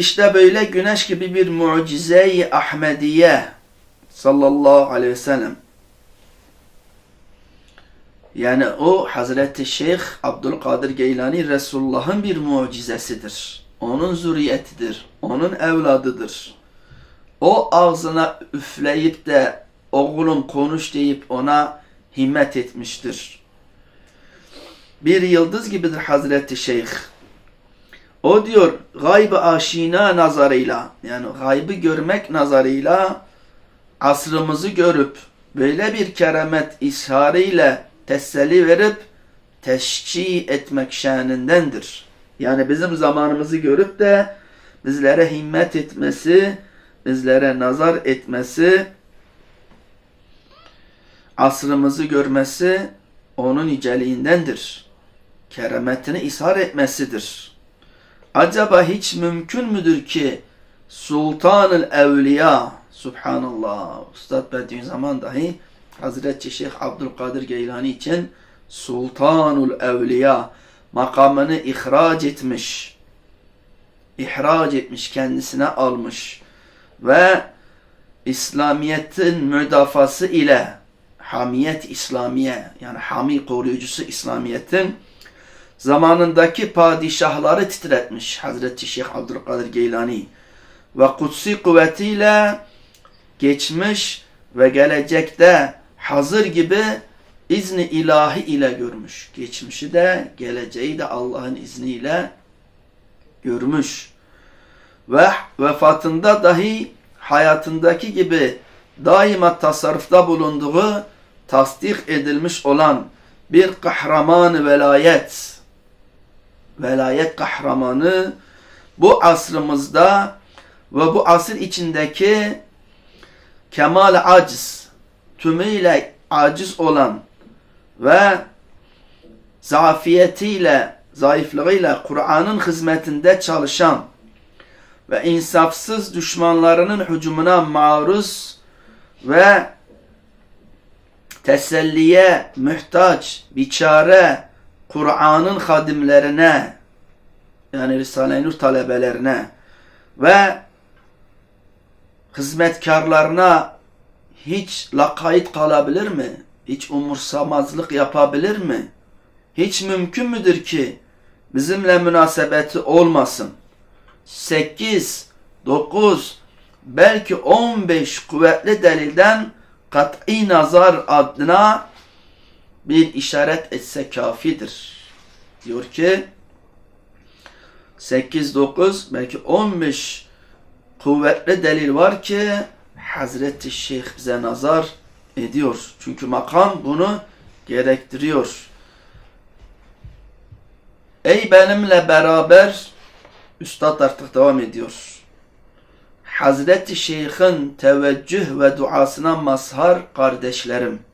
İşte böyle güneş gibi bir mucize-i Ahmediye sallallahu aleyhi ve sellem. Yani o Hazreti Şeyh Abdülkadir Geylani Resulullah'ın bir mucizesidir. Onun zürriyetidir. Onun evladıdır. O ağzına üfleyip de oğlum konuş deyip ona himmet etmiştir. Bir yıldız gibidir Hazreti Şeyh. O diyor gaybı aşina nazarıyla yani gaybı görmek nazarıyla asrımızı görüp böyle bir keramet isharıyla teselli verip teşki etmek şenindendir. Yani bizim zamanımızı görüp de bizlere himmet etmesi, bizlere nazar etmesi, asrımızı görmesi onun niceliğindendir. Kerametini ishar etmesidir. Acaba hiç mümkün müdür ki Sultanül Evliya Subhanallah Üstad Bediüzzaman dahi Hazreti Şeyh Abdülkadir Geylani için Sultanul Evliya makamını ihraç etmiş. İhraç etmiş, kendisine almış. Ve İslamiyet'in müdafası ile hamiyet İslamiye yani hami koruyucusu İslamiyet'in zamanındaki padişahları titretmiş Hazreti Şeyh Abdülkadir Geylani ve kutsi kuvvetiyle geçmiş ve gelecekte hazır gibi izni ilahi ile görmüş. Geçmişi de geleceği de Allah'ın izniyle görmüş. Ve vefatında dahi hayatındaki gibi daima tasarrufta bulunduğu tasdik edilmiş olan bir kahraman velayet velayet kahramanı bu asrımızda ve bu asır içindeki kemal aciz tümüyle aciz olan ve zafiyetiyle, zayıflığıyla Kur'an'ın hizmetinde çalışan ve insafsız düşmanlarının hücumuna maruz ve teselliye mühtaç, biçare Kur'an'ın hadimlerine yani Risale-i Nur talebelerine ve hizmetkarlarına hiç lakayt kalabilir mi? Hiç umursamazlık yapabilir mi? Hiç mümkün müdür ki bizimle münasebeti olmasın? 8, 9, belki 15 kuvvetli delilden kat'i nazar adına bir işaret etse kafidir. Diyor ki 8, 9 belki 15 kuvvetli delil var ki Hazreti Şeyh bize nazar ediyor. Çünkü makam bunu gerektiriyor. Ey benimle beraber Üstad artık devam ediyor. Hazreti Şeyh'in teveccüh ve duasına mazhar kardeşlerim.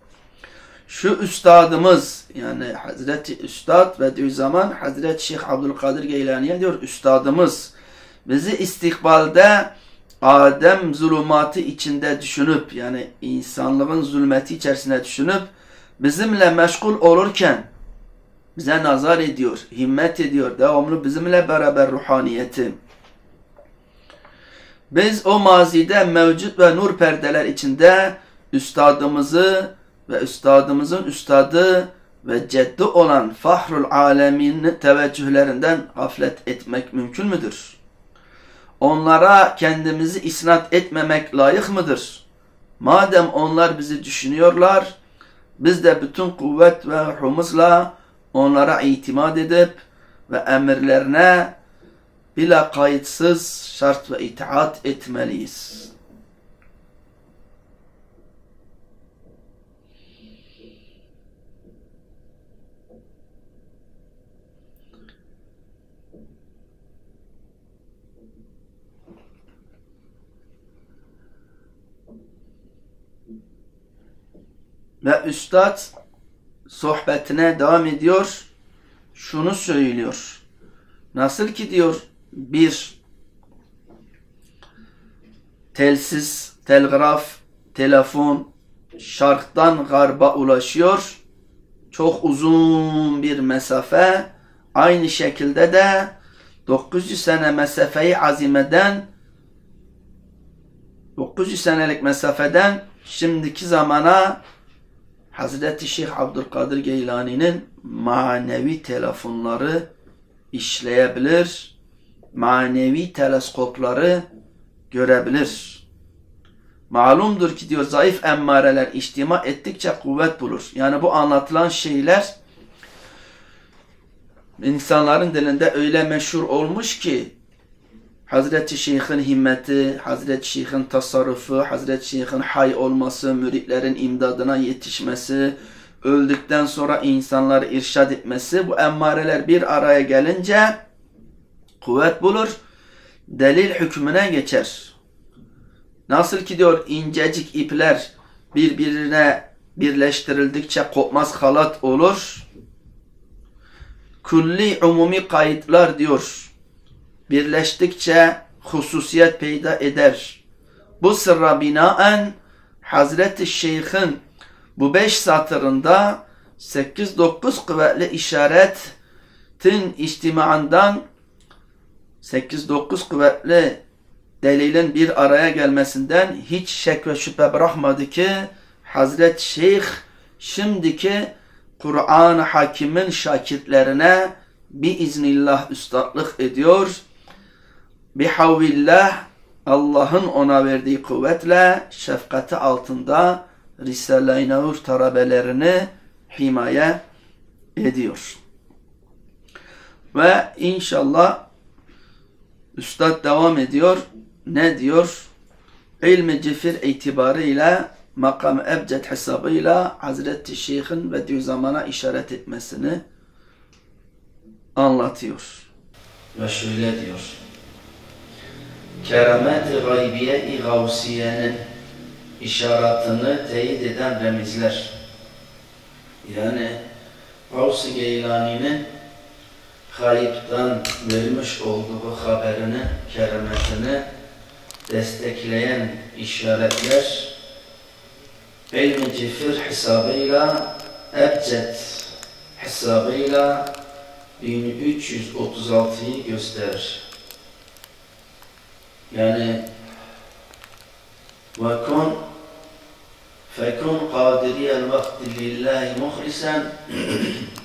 Şu üstadımız yani Hazreti Üstad ve zaman Hazreti Şeyh Abdülkadir Geylani'ye diyor üstadımız bizi istikbalde Adem zulümatı içinde düşünüp yani insanlığın zulmeti içerisinde düşünüp bizimle meşgul olurken bize nazar ediyor, himmet ediyor, devamlı bizimle beraber ruhaniyeti. Biz o mazide mevcut ve nur perdeler içinde üstadımızı ve üstadımızın üstadı ve ceddi olan fahrul alemin teveccühlerinden gaflet etmek mümkün müdür? Onlara kendimizi isnat etmemek layık mıdır? Madem onlar bizi düşünüyorlar, biz de bütün kuvvet ve ruhumuzla onlara itimat edip ve emirlerine bila kayıtsız şart ve itaat etmeliyiz. Ve üstad sohbetine devam ediyor. Şunu söylüyor. Nasıl ki diyor bir telsiz, telgraf, telefon şarktan garba ulaşıyor. Çok uzun bir mesafe. Aynı şekilde de 900 sene mesafeyi azimeden 900 senelik mesafeden şimdiki zamana Hazreti Şeyh Abdülkadir Geylani'nin manevi telefonları işleyebilir, manevi teleskopları görebilir. Malumdur ki diyor zayıf emmareler içtima ettikçe kuvvet bulur. Yani bu anlatılan şeyler insanların dilinde öyle meşhur olmuş ki Hazreti Şeyh'in himmeti, Hazreti Şeyh'in tasarrufu, Hazreti Şeyh'in hay olması, müritlerin imdadına yetişmesi, öldükten sonra insanları irşad etmesi, bu emmareler bir araya gelince kuvvet bulur, delil hükmüne geçer. Nasıl ki diyor incecik ipler birbirine birleştirildikçe kopmaz halat olur. Kulli umumi kayıtlar diyor birleştikçe hususiyet peyda eder. Bu sırra binaen Hazreti Şeyh'in bu beş satırında 8-9 kuvvetli işaretin içtimaından 8-9 kuvvetli delilin bir araya gelmesinden hiç şek ve şüphe bırakmadı ki Hazreti Şeyh şimdiki Kur'an-ı Hakim'in şakirtlerine biiznillah üstadlık ediyor bihavvillah Allah'ın ona verdiği kuvvetle şefkati altında Risale-i Nur talebelerini himaye ediyor. Ve inşallah Üstad devam ediyor. Ne diyor? İlmi cifir itibarıyla makam ebced hesabıyla Hazreti Şeyh'in ve zamana işaret etmesini anlatıyor. Ve şöyle diyor keramet-i gaybiye-i gavsiyenin işaretini teyit eden remizler. Yani Gavs-ı Geylani'nin kayıptan vermiş olduğu haberini, kerametini destekleyen işaretler ilmi cifir hesabıyla ebced hesabıyla 1336'yı gösterir. Yani وكن فكن قادري الوقت لله مخلصا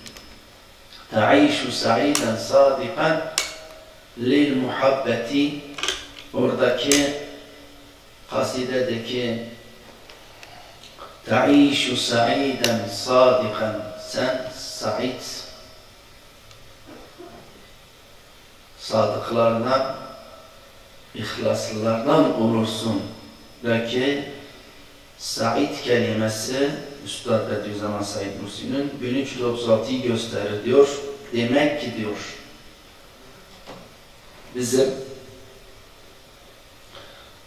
تعيش سعيدا صادقا للmuhabbeti oradaki kasidedeki تعيش سعيدا صادقا. sen Said sadıklarına ihlaslılardan olursun. Belki Said kelimesi Üstad Bediüzzaman Said Nursi'nin 1336'yı gösterir diyor. Demek ki diyor bizim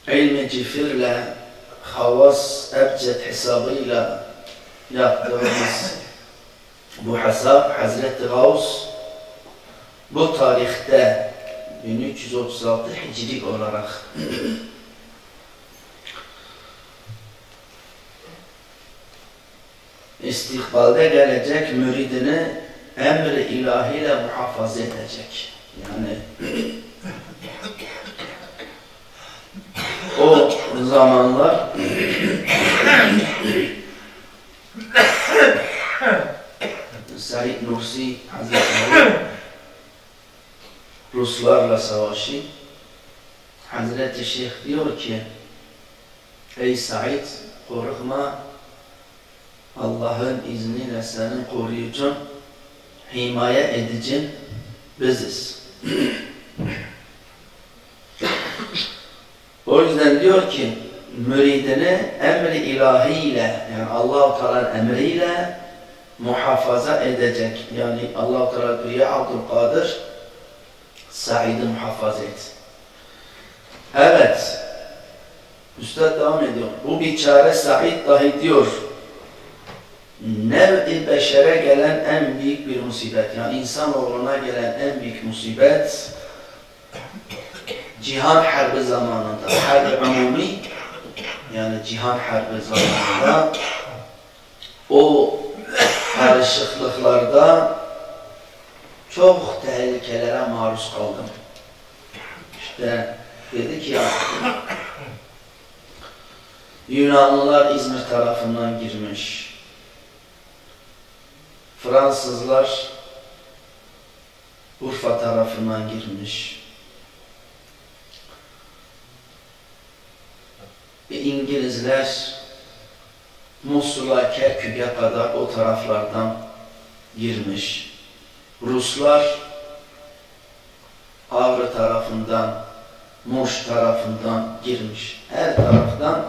ilmi cifirle havas ebced hesabıyla yaptığımız bu hesap Hazreti Gavs bu tarihte 1336 hicrik olarak istikbalde gelecek müridini emri ilahiyle muhafaza edecek. Yani o zamanlar Said Nursi Hazretleri Ruslarla savaşı Hazreti Şeyh diyor ki Ey Said korkma Allah'ın izniyle senin koruyucun himaye edicin biziz. o yüzden diyor ki müridini emri ilahiyle yani Allah-u Teala'nın emriyle muhafaza edecek. Yani Allah-u Teala Abdülkadir Said'i muhafaza et. Evet. Üstad devam ediyor. Bu biçare Said dahi diyor. Nev-i beşere gelen en büyük bir musibet. Yani insanoğluna gelen en büyük musibet cihan harbi zamanında, harbi umumi yani cihan harbi zamanında o karışıklıklarda çok tehlikelere maruz kaldım. de dedi ki Yunanlılar İzmir tarafından girmiş. Fransızlar Urfa tarafından girmiş. İngilizler Musul'a, Kerkük'e kadar o taraflardan girmiş. Ruslar Ağrı tarafından, Muş tarafından girmiş. Her taraftan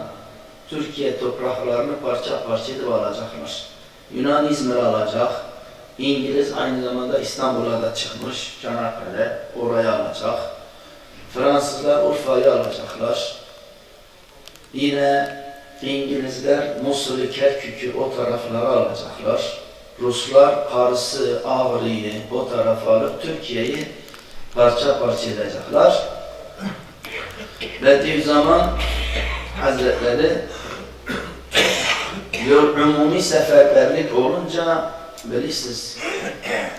Türkiye topraklarını parça parça edip alacaklar. Yunan İzmir alacak. İngiliz aynı zamanda İstanbul'a da çıkmış. Çanakkale oraya alacak. Fransızlar Urfa'yı alacaklar. Yine İngilizler Musul'ü, Kerkük'ü o taraflara alacaklar. Ruslar Kars'ı, Ağrı'yı o tarafa alıp Türkiye'yi parça parça edecekler. Bediüzzaman Hazretleri diyor umumi seferberlik olunca bilirsiniz e,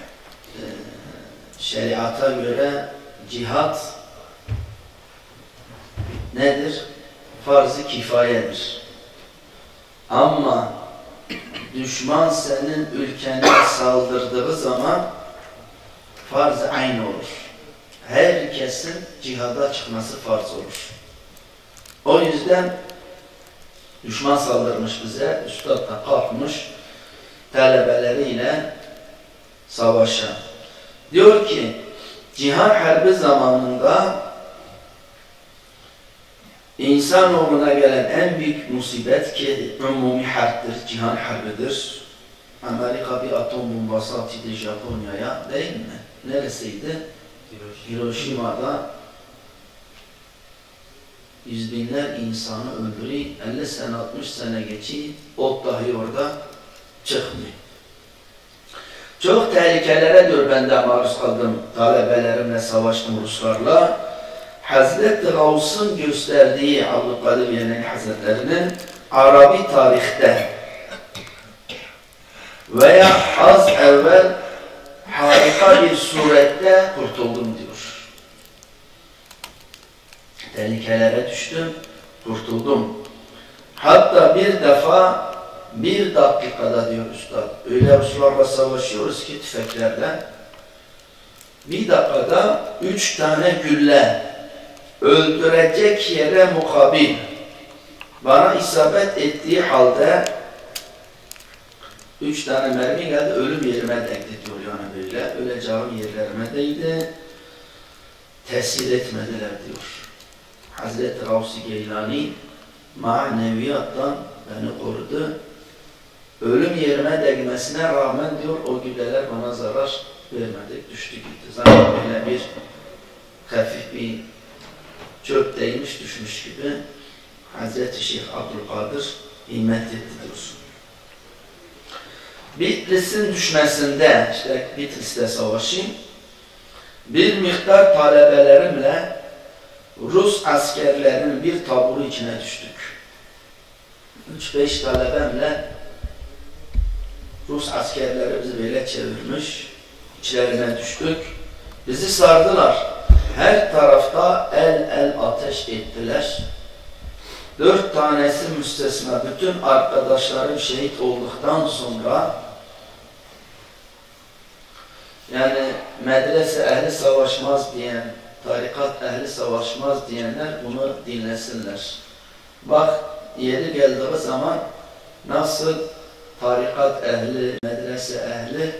şeriata göre cihat nedir? Farz-ı kifayedir. Ama düşman senin ülkene saldırdığı zaman farz-ı ayn olur. Herkesin cihada çıkması farz olur. O yüzden düşman saldırmış bize, üstad da kalkmış talebeleriyle savaşa. Diyor ki, cihan harbi zamanında insanoğluna gelen en büyük musibet ki umumi harptir, cihan harbidir. Amerika bir atom bombası atıydı Japonya'ya değil mi? Neresiydi? Hiroşima'da yüz binler insanı öldürüyor, 50 sene 60 sene geçiyor, ot dahi orada çıkmıyor. Çok tehlikelere diyor ben de maruz kaldım talebelerimle savaştım Ruslarla. Hazreti Gavs'ın gösterdiği Abdülkadir Yenel Hazretlerinin Arabi tarihte veya az evvel harika bir surette kurtuldum diyor. Tehlikelere düştüm, kurtuldum. Hatta bir defa bir dakikada diyor Üstad, öyle Ruslarla savaşıyoruz ki tüfeklerle, bir dakikada üç tane gülle öldürecek yere mukabil bana isabet ettiği halde üç tane mermi geldi, ölüm yerime değdi diyor yani böyle. Öleceğim yerlerime değdi. Tesir etmediler diyor. Hazreti Ravsi Geylani maneviyattan beni korudu. Ölüm yerime değmesine rağmen diyor o gülleler bana zarar vermedi. Düştü gitti. Zaten böyle bir hafif bir çöp değmiş düşmüş gibi Hazreti Şeyh Abdülkadir himmet etti diyorsun. Bitlis'in düşmesinde, işte Bitlis'te savaşı, bir miktar talebelerimle Rus askerlerinin bir taburu içine düştük. Üç beş talebemle Rus askerleri bizi böyle çevirmiş, içlerine düştük. Bizi sardılar. Her tarafta el el ateş ettiler. Dört tanesi müstesna. Bütün arkadaşlarım şehit olduktan sonra yani medrese ehli savaşmaz diyen, tarikat ehli savaşmaz diyenler bunu dinlesinler. Bak yeri geldiği zaman nasıl tarikat ehli, medrese ehli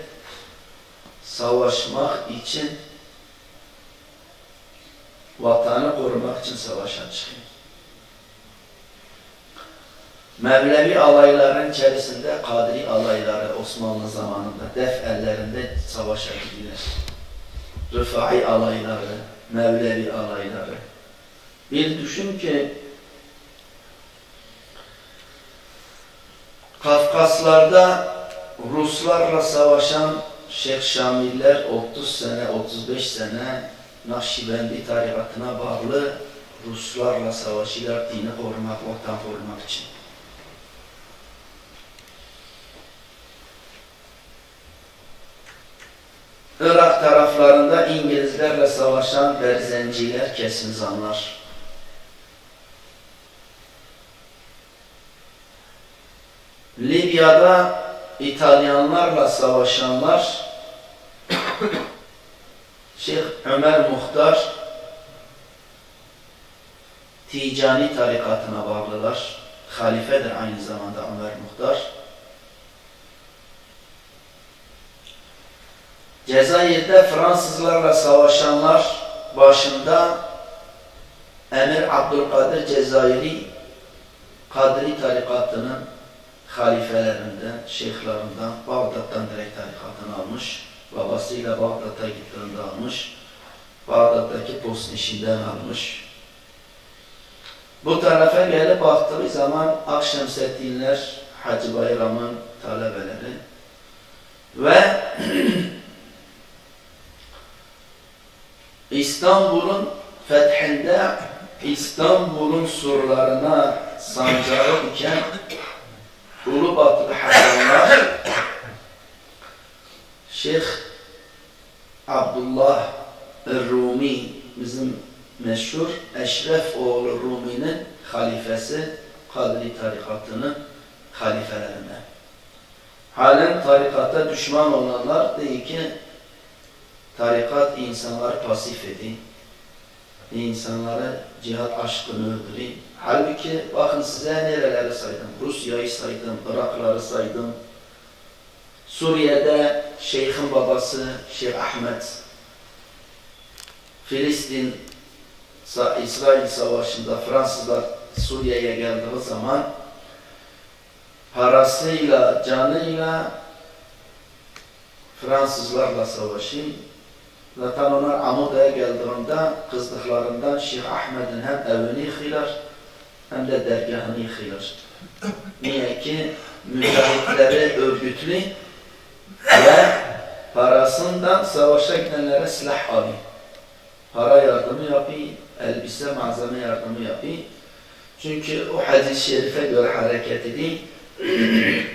savaşmak için vatanı korumak için savaşa çıkıyor. Mevlevi alayların içerisinde Kadri alayları Osmanlı zamanında def ellerinde savaşa gidilir. Rıfai alayları, Mevlevi alayları. Bir düşün ki Kafkaslarda Ruslarla savaşan Şeyh Şamiller 30 sene, 35 sene Nakşibendi tarikatına bağlı Ruslarla savaşırlar dini korumak, vatan korumak için. Irak taraflarında İngilizlerle savaşan berzenciler, kesinzanlar. Libya'da İtalyanlarla savaşanlar Şeyh Ömer Muhtar Ticani tarikatına bağlılar. Halifedir aynı zamanda Ömer Muhtar. Cezayir'de Fransızlarla savaşanlar başında Emir Abdülkadir Cezayiri Kadri tarikatının halifelerinden, şeyhlerinden, Bağdat'tan direkt tarikatını almış. Babasıyla Bağdat'a gittiğinde almış. Bağdat'taki post işinden almış. Bu tarafa gelip baktığı zaman Akşemseddinler, Hacı Bayram'ın talebeleri ve İstanbul'un fethinde İstanbul'un surlarına sancağı iken Ulubatlı Hasanlar Şeyh Abdullah Rumi bizim meşhur Eşref oğlu Rumi'nin halifesi Kadri tarikatının halifelerinden. Halen tarikata düşman olanlar değil ki tarikat insanları pasif edin. İnsanları cihat aşkını öldürün. Halbuki bakın size nereleri saydım. Rusya'yı saydım, Irakları saydım. Suriye'de Şeyh'in babası Şeyh Ahmet. Filistin İsrail Savaşı'nda Fransızlar Suriye'ye geldiği zaman parasıyla, canıyla Fransızlarla savaşın. Zaten onlar Amuda'ya geldiğinde kızdıklarından Şeyh Ahmet'in hem evini yıkıyorlar hem de dergahını yıkıyorlar. Niye ki mücahitleri örgütlü ve parasından savaşa gidenlere silah alıyor. Para yardımı yapıyor, elbise malzeme yardımı yapıyor. Çünkü o hadis-i şerife göre hareket edin.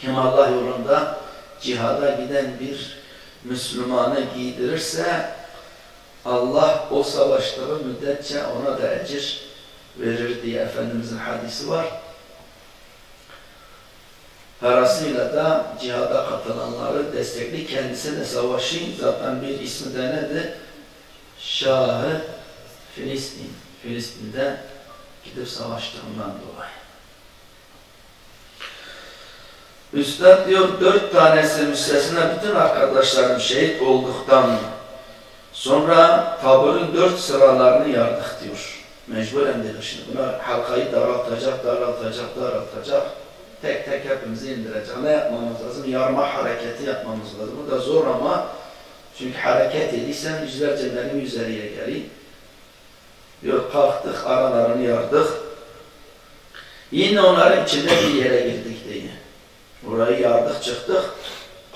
Kim Allah yolunda cihada giden bir Müslümanı giydirirse Allah o savaştığı müddetçe ona da ecir verir diye Efendimizin hadisi var. Parasıyla da cihada katılanları destekli kendisi de savaşın zaten bir ismi de nedir? Şahı Filistin. Filistin'de gidip savaştığından dolayı. Üstad diyor dört tanesi müstesna bütün arkadaşlarım şehit olduktan sonra taburun dört sıralarını yardık diyor. Mecburen dedi şimdi bunlar halkayı daraltacak, daraltacak, daraltacak. Tek tek hepimizi indirecek. Ne yapmamız lazım? Yarma hareketi yapmamız lazım. Bu da zor ama çünkü hareket ediysen yüzlerce benim üzeriye geleyim. Diyor kalktık, aralarını yardık. Yine onların içinde bir yere girdik diye. Burayı yardık çıktık,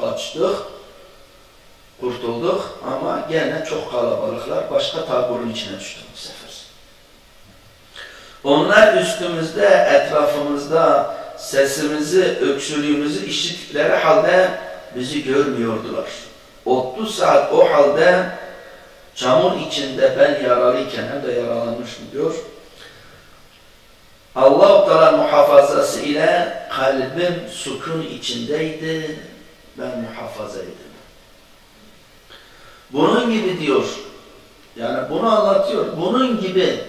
kaçtık, kurtulduk ama gene çok kalabalıklar başka taburun içine düştük bu sefer. Onlar üstümüzde, etrafımızda sesimizi, öksürüğümüzü işittikleri halde bizi görmüyordular. 30 saat o halde çamur içinde ben yaralıyken hem de yaralanmışım diyor. Allah-u Teala muhafazası ile kalbim sukun içindeydi, ben muhafazaydım. Bunun gibi diyor, yani bunu anlatıyor, bunun gibi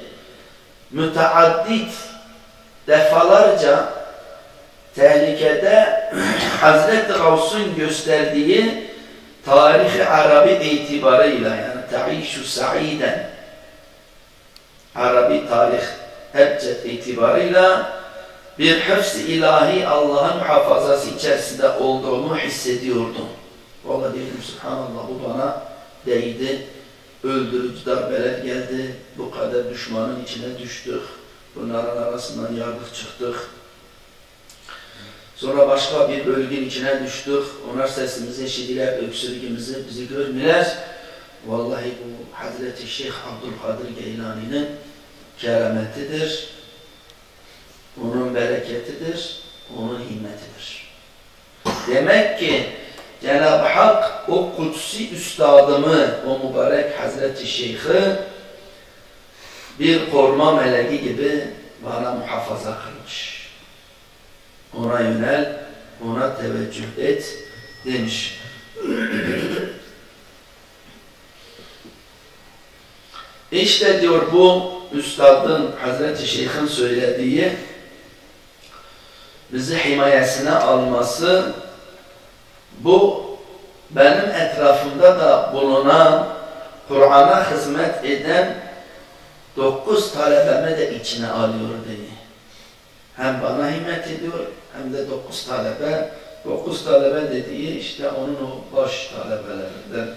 müteaddit defalarca tehlikede Hazreti Gavs'un gösterdiği tarihi Arabi itibarıyla yani ta'işu sa'iden Arabi tarih ebced itibarıyla bir hıfz ilahi Allah'ın muhafazası içerisinde olduğumu hissediyordum. Vallahi dedim subhanallah bu bana değdi. Öldürücü darbeler geldi. Bu kadar düşmanın içine düştük. Bunların arasından yardık çıktık. Sonra başka bir bölgenin içine düştük. Onlar sesimizi eşidiler, öksürüğümüzü bizi görmüyorlar. Vallahi bu Hazreti Şeyh Abdülkadir Geylani'nin kerametidir. Onun bereketidir, onun himmetidir. Demek ki Cenab-ı Hak o kutsi üstadımı, o mübarek Hazreti Şeyh'i bir koruma meleği gibi bana muhafaza kılmış. Ona yönel, ona teveccüh et demiş. İşte diyor bu üstadın, Hazreti Şeyh'in söylediği bizi himayesine alması bu benim etrafımda da bulunan Kur'an'a hizmet eden dokuz talebeme de içine alıyor dedi. Hem bana himmet ediyor hem de dokuz talebe. Dokuz talebe dediği işte onun o baş talebelerinden.